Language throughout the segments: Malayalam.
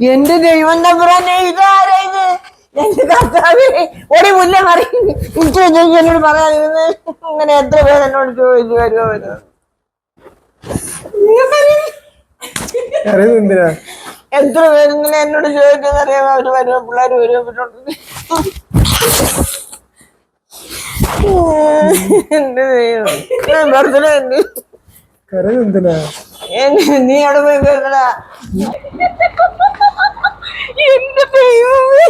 എന്റെ ദൈവം തമ്പുരാനെ ഇതാരാ ഇത് എന്റെ കർത്താവേ ഓടി മുല്ല പറയും എനിക്ക് ചോദിച്ചു എന്നോട് പറയാതിരുന്ന് അങ്ങനെ എത്ര പേര് എന്നോട് ചോദിച്ചു വരുമോ വരുമോ എത്ര പേര് ഇങ്ങനെ എന്നോട് ചോദിച്ചെന്നറിയാമോ അവർ വരുമോ? പിള്ളേർ വരുമോ? എന്റെ ദൈവം ഉണ്ട്. എന്നെ- നീ അവിടെ പോയി എന്റെ ദൈവമേ.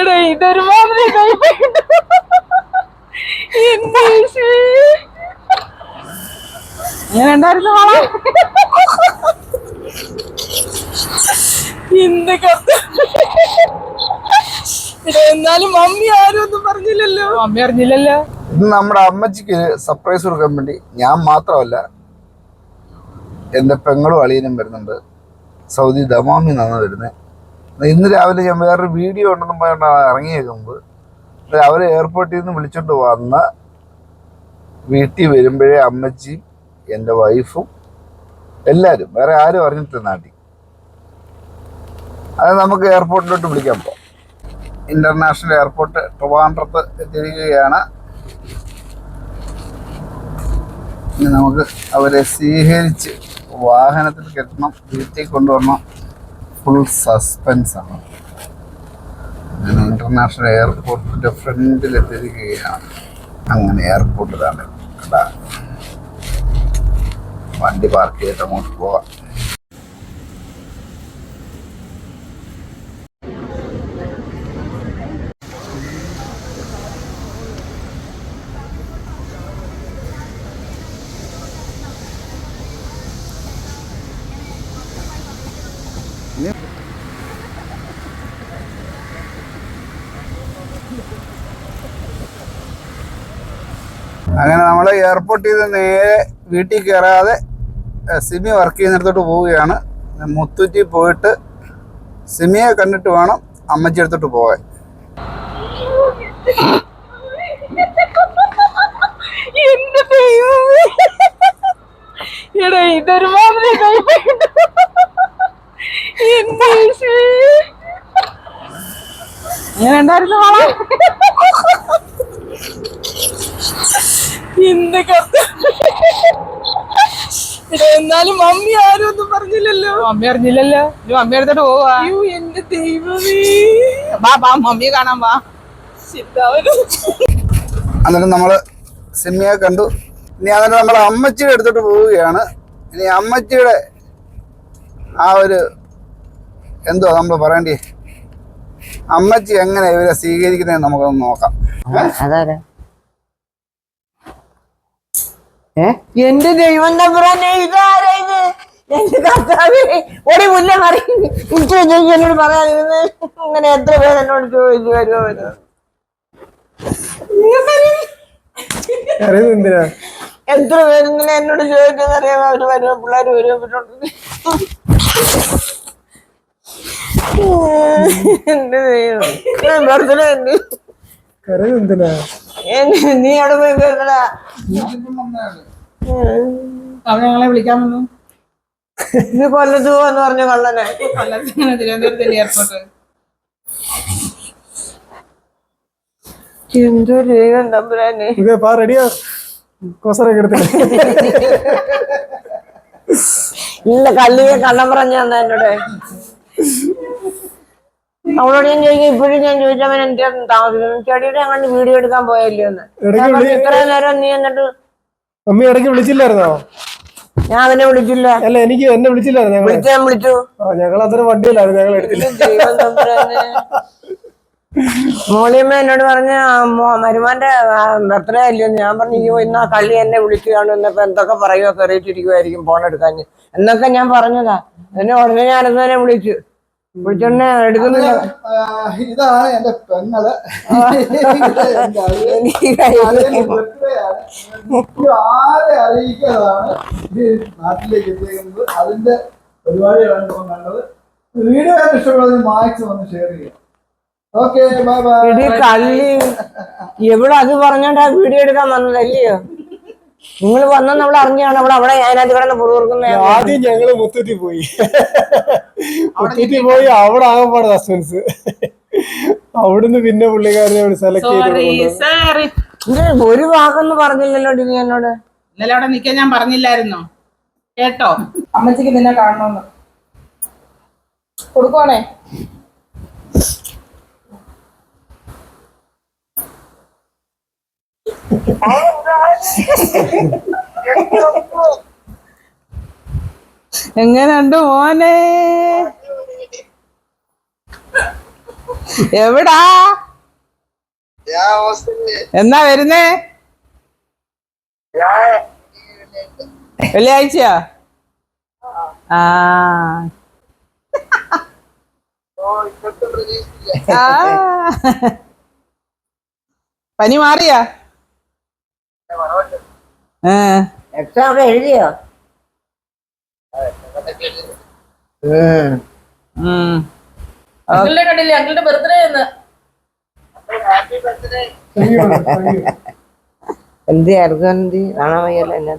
എടാ ഇതൊരു മാതിരി എന്റെ. എങ്ങനെ ഉണ്ടായിരുന്നു മോളെ. എന്ത് കത്ത് എന്നാലും മമ്മി ആരും ഒന്നും പറഞ്ഞില്ലല്ലോ. മമ്മി അറിഞ്ഞില്ലല്ലോ. ഇന്ന് നമ്മുടെ അമ്മച്ചിക്ക് സർപ്രൈസ് കൊടുക്കാൻ വേണ്ടി ഞാൻ മാത്രമല്ല എന്റെ പെങ്ങളും അളിയനും വരുന്നുണ്ട്. സൗദി ദമാമി നിന്നാണ് വരുന്നത്. ഇന്ന് രാവിലെ ഞാൻ വേറൊരു വീഡിയോ ഉണ്ടെന്ന് പറഞ്ഞാണ് ഇറങ്ങിയേക്കുന്നത് അവരെ എയർപോർട്ടിൽ നിന്ന് വിളിച്ചോണ്ട് വന്ന വീട്ടിൽ വരുമ്പോഴേ അമ്മച്ചിയും എന്റെ വൈഫും എല്ലാവരും വേറെ ആരും അറിഞ്ഞിട്ട് നാട്ടിൽ. അത് നമുക്ക് എയർപോർട്ടിലോട്ട് വിളിക്കാൻ പോകാം ഇന്റർനാഷണൽ എയർപോർട്ട് ട്രിവാൻഡ്രത്ത് എത്തിയിരിക്കുകയാണ്. നമുക്ക് അവരെ സ്വീകരിച്ച് വാഹനത്തിൽ കെട്ടണം വീട്ടിൽ കൊണ്ടുവരണം. ഫുൾ സസ്പെൻസ് ആണ്. അങ്ങനെ ഇന്റർനാഷണൽ എയർപോർട്ടിന്റെ ഫ്രണ്ടിൽ എത്തിയിരിക്കുകയാണ്. അങ്ങനെ എയർപോർട്ടിലാണ് വണ്ടി പാർക്ക് ചെയ്തിട്ട് അങ്ങോട്ട് പോവാം. അങ്ങനെ നമ്മൾ എയർപോർട്ടിൽ നിന്ന് നേരെ വീട്ടിൽ കയറാതെ സിമി വർക്ക് ചെയ്യുന്നിടത്തോട്ട് പോവുകയാണ്. മുത്തൂറ്റി പോയിട്ട് സിമിയെ കണ്ടിട്ട് വേണം അമ്മച്ചി എടുത്തിട്ട് ദൈവമേ. എടാ യേശുവേ. ഉണ്ടായിരുന്നു എന്ത് എന്നാലും മമ്മി ആരും ഒന്നും പറഞ്ഞില്ലല്ലോ. മമ്മി അറിഞ്ഞില്ലല്ലോ. മമ്മി എടുത്തിട്ട് പോവാ. അയ്യോ എന്റെ ദൈവമേ. വാ വാ മമ്മിയെ കാണാൻ വാ. ചിന്താവനും അന്നേരം സിനിമയെ കണ്ടു. ഇനി അന്നേരം നമ്മൾ അമ്മച്ചിയുടെ എടുത്തിട്ട് പോവുകയാണ്. ഇനി അമ്മച്ചിയുടെ ആ ഒരു എന്തോ നമ്മൾ പറയണ്ടേ. അമ്മച്ചി എങ്ങനെ ഇവരെ സ്വീകരിക്കുന്നതെന്ന് നമുക്കൊന്ന് നോക്കാം അതാരാ എന്റെ ദൈവം തമ്പുരാനെ ഇതാരാ ഇത് എന്റെ മുന്നേ എനിക്ക് എന്നോട് പറയാതിരുന്ന് ഇങ്ങനെ എത്ര പേര് എന്നോട് ചോദിച്ചു വരുമോ എത്ര പേര് ഇങ്ങനെ എന്നോട് ചോദിച്ചെന്നറിയാമോ അവർ വരുമോ പിള്ളേർ വരുമോ പിന്നോട്ട് എന്റെ ദൈവം. ബർത്ത്ഡേ ഉണ്ട് നീ അവിടെ പോയി കേട്ടടാ അവൻ ഞങ്ങളെ വിളിക്കാൻ വന്നു. ഇത് കൊല്ലത്തു എന്ന് പറഞ്ഞു കള്ളനെ. കൊല്ലത്തിന് തിരുവനന്തപുരത്തല്ലേ എയർപോർട്ട് എന്തോ ദൈവം തമ്പുരാനെ. ഇത് പാ റെഡിയാ കൊസറൊക്കെ എടുത്തില്ല ഇല്ല കല്ലിയെ കള്ളം പറഞ്ഞു തന്നെ എന്നോട്. അവളോട് ഞാൻ ചോദിക്കും ഇപ്പോഴും ഞാൻ ചോദിച്ചവൻ എന്റെ താമസിക്കുന്നു ചെടിയുടെ അങ്ങനെ വീഡിയോ എടുക്കാൻ പോയല്ലോ എന്ന് ഇത്ര നേരം നീ എന്നിട്ട് മമ്മി ഇടയ്ക്ക് വിളിച്ചില്ലായിരുന്നോ? ഞാൻ അവനെ വിളിച്ചില്ല. അല്ല എനിക്ക് എന്നെ വിളിച്ചില്ലായിരുന്നു ഞങ്ങൾ? വിളിച്ചു ഞാൻ വിളിച്ചു? ആ ഞങ്ങൾ അത്ര വണ്ടിയിലായിരുന്നു ഞങ്ങൾ എടുത്തില്ല. ദൈവം തമ്പുരാനെ മോളിയമ്മ എന്നോട് പറഞ്ഞ മരുമാന്റെ ബർത്ത്ഡേ അല്ലയോ ഞാൻ പറഞ്ഞു അയ്യോ ഇന്ന് ആ കള്ളി എന്നെ വിളിക്കുകയാണ് ഇന്നിപ്പോ എന്തൊക്കെ പറയുമോ കയറിയിട്ടിരിക്കുമായിരിക്കും ഫോൺ എടുക്കാൻ. എന്നൊക്കെ ഞാൻ പറഞ്ഞതാ. എന്നെ ഉടനെ ഞാൻ തന്നെ വിളിച്ചു. എടുക്കുന്നില്ല. ഇതാണ് എന്റെ പെങ്ങൾ. ആരെ അറിയിക്കാതാണ് ഇത് നാട്ടിലേക്ക് എത്തിക്കുന്നത് അതിന്റെ പരിപാടികളാണ് ഇപ്പം കണ്ടത്. വീഡിയോ ഇഷ്ടമുള്ളത് മാക്സിമം ഒന്ന് ഷെയർ ചെയ്യാം ഓക്കെ എവിടെ അത് പറഞ്ഞോണ്ടാ വീഡിയോ എടുക്കാൻ വന്നതല്ലയോ? നിങ്ങൾ വന്ന നമ്മൾ അറിഞ്ഞാണ് അവിടെ അവിടെ അതിനകത്ത് കിടന്ന് പുറകുന്ന ആദ്യം ഞങ്ങൾ മുത്തൂറ്റി പോയി. മുത്തൂറ്റി പോയി അവിടെ ആകപ്പാട് സസ്പെൻസ് അവിടുന്ന് പിന്നെ പുള്ളിക്കാരനെ സെലക്ട് ചെയ്ത് ഒരു വാക്കൊന്നും പറഞ്ഞില്ലല്ലോ ഡിനി എന്നോട്. ഇന്നലെ അവിടെ നിക്കാൻ ഞാൻ പറഞ്ഞില്ലായിരുന്നോ? കേട്ടോ? അമ്മച്ചിക്ക് നിന്നെ കാണണമെന്ന് കൊടുക്കുവാണേ. എങ്ങനുണ്ട് മോനെ? എവിടാ? എന്നാ വരുന്നേ? വെള്ളിയാഴ്ചയോ? ആ. പനി മാറിയാ? എക്സാം ഒക്കെ എഴുതിയോ. അങ്കിളുടെ കണ്ടില്ലേ? അങ്കിളുടെ ബർത്ത്ഡേ എന്ന്. എന്തി കാണാൻ വയ്യല്ലോ എന്നാ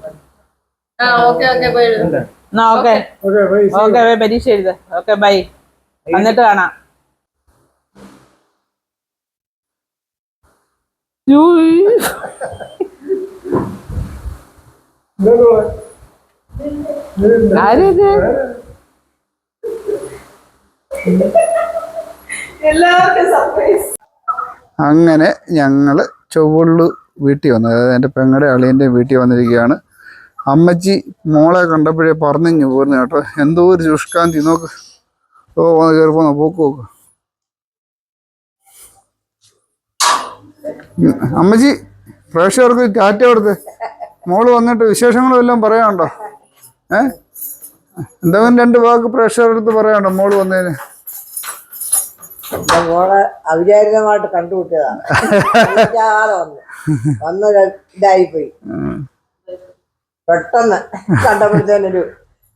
ആ ഓക്കെ ഓക്കെ പോയി എഴുതും. എന്നാ ഓക്കെ ഓക്കെ ബൈ ഓക്കെ പരീക്ഷ എഴുത ഓക്കെ ബൈ എന്നിട്ട് കാണാം. അങ്ങനെ ഞങ്ങൾ ചൊവ്വള്ളു വീട്ടിൽ വന്നു. അതായത് എന്റെ പെങ്ങളുടെ അളിയന്റെ വീട്ടിൽ വന്നിരിക്കുകയാണ്. അമ്മച്ചി മോളെ കണ്ടപ്പോഴേ പറഞ്ഞു പോരുന്നു കേട്ടോ. എന്തോ ഒരു ശുഷ്കാന്തി നോക്ക്. ഓ വന്ന് കയറി പോന്നോ. പോക്ക് നോക്ക് അമ്മച്ചി പ്രേക്ഷകർക്ക് കാറ്റ കൊടുത്ത് മോൾ വന്നിട്ട് വിശേഷങ്ങളും എല്ലാം പറയാനുണ്ടോ? ഏ? എന്തെങ്കിലും രണ്ട് വാക്ക് പ്രേക്ഷകരുടെ അടുത്ത് പറയാനുണ്ടോ മോൾ വന്നതിന്? മോളെ അവിചാരിതമായിട്ട് കണ്ടുമുട്ടിയതാണ്. വന്നു. വന്ന് ഇതായിപ്പോയി. പെട്ടെന്ന് കണ്ടപ്പോഴത്തേനൊരു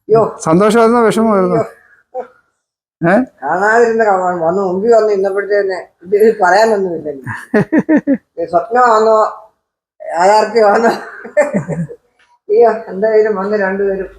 യോ സന്തോഷമായിരുന്നു? വിഷമമായിരുന്നു? ഏ? കാണാതിരുന്ന വന്ന് മുമ്പിൽ വന്ന് ഇന്നപ്പോഴത്തേനെ ഇത് പറയാനൊന്നുമില്ലല്ലോ സ്വപ്നമാണോ യാഥാർത്ഥ്യമാണോ അയ്യോ എന്തായാലും വന്ന് രണ്ടുപേരും.